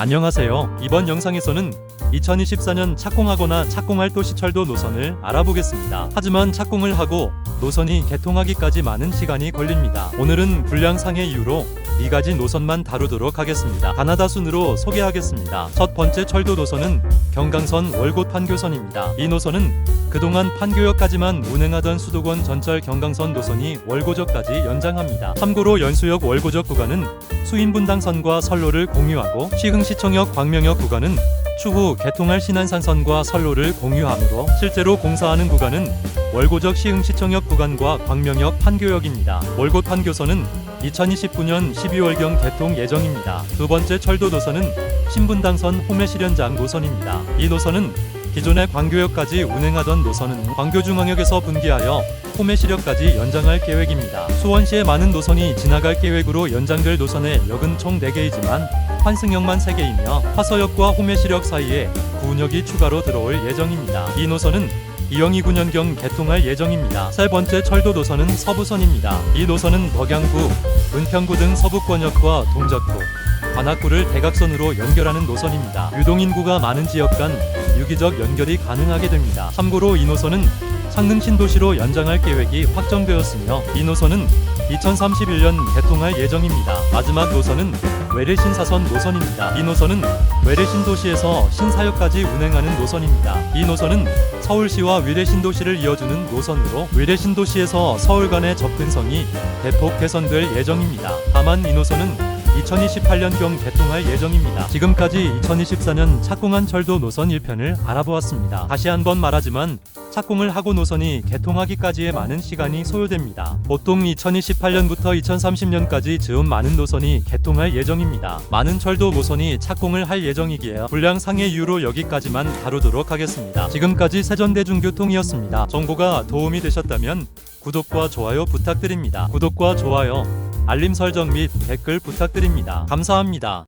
안녕하세요. 이번 영상에서는 2024년 착공하거나 착공할 도시철도 노선을 알아보겠습니다. 하지만 착공을 하고 노선이 개통하기까지 많은 시간이 걸립니다. 오늘은 분량상의 이유로 네 가지 노선만 다루도록 하겠습니다. 가나다 순으로 소개하겠습니다. 첫 번째 철도 노선은 경강선 월곶 판교선입니다. 이 노선은 그동안 판교역까지만 운행하던 수도권 전철 경강선 노선이 월고적까지 연장합니다. 참고로 연수역 월고적 구간은 수인분당선과 선로를 공유하고 시흥 시청역 광명역 구간은 추후 개통할 신안산선과 선로를 공유하므로 실제로 공사하는 구간은 월고적 시흥시청역 구간과 광명역 판교역입니다. 월곶 판교선은 2029년 12월경 개통 예정입니다. 두 번째 철도 노선은 신분당선 호매실현장 노선입니다. 이 노선은 기존의 광교역까지 운행하던 노선은 광교중앙역에서 분기하여 호매시역까지 연장할 계획입니다. 수원시의 많은 노선이 지나갈 계획으로 연장될 노선의 역은 총 4개이지만 환승역만 3개이며 화서역과 호매시역 사이에 구운역이 추가로 들어올 예정입니다. 이 노선은 2029년경 개통할 예정입니다. 세 번째 철도 노선은 서부선입니다. 이 노선은 덕양구, 은평구 등 서부권역과 동작구, 관악구를 대각선으로 연결하는 노선입니다. 유동인구가 많은 지역 간 유기적 연결이 가능하게 됩니다. 참고로 이 노선은 창릉 신도시로 연장할 계획이 확정되었으며 이 노선은 2031년 개통할 예정입니다. 마지막 노선은 외래신 사선 노선입니다. 이 노선은 외래신 도시에서 신사역까지 운행하는 노선입니다. 이 노선은 서울시와 위례신도시를 이어주는 노선으로 위례신도시에서 서울 간의 접근성이 대폭 개선될 예정입니다. 다만 이 노선은 2028년경 개통할 예정입니다. 지금까지 2024년 착공한 철도 노선 1편을 알아보았습니다. 다시 한번 말하지만 착공을 하고 노선이 개통하기까지의 많은 시간이 소요됩니다. 보통 2028년부터 2030년까지 즈음 많은 노선이 개통할 예정입니다. 많은 철도 노선이 착공을 할 예정이기에 분량 상의 이유로 여기까지만 다루도록 하겠습니다. 지금까지 세전대중교통이었습니다. 정보가 도움이 되셨다면 구독과 좋아요 부탁드립니다. 구독과 좋아요, 알림 설정 및 댓글 부탁드립니다. 감사합니다.